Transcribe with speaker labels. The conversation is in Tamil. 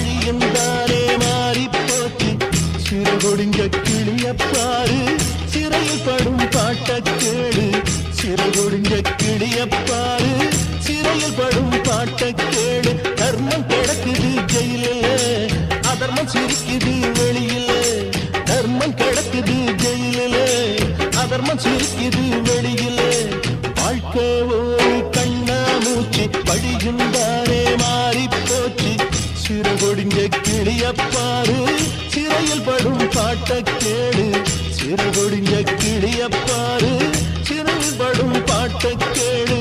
Speaker 1: வழியும் தானே மாறி போச்சு சிறு ஒடுங்க கிளிய பாரு. சிறையில் படும் பாட்டக்கேடு சிறு ஒடுங்க கிளிய பாரு. சிறையில் படும் பாட்டக்கேடு தர்மம் கிடக்குது ஜெயிலில் அதர்மம் சிரிக்குது வெளியில். தர்மம் கிடக்குது ஜெயிலில் அதர்மம் சிரிக்குது வெளியில். வாழ்க்கை ஒரு கண்ணா மூச்சு வழியும் முறிஞ்ச கிளியப்பாரு சிறையில் படும் பாட்ட கேடு சிறு முடிஞ்ச கிளியப்பாரு சிறையில் படும் பாட்ட கேடு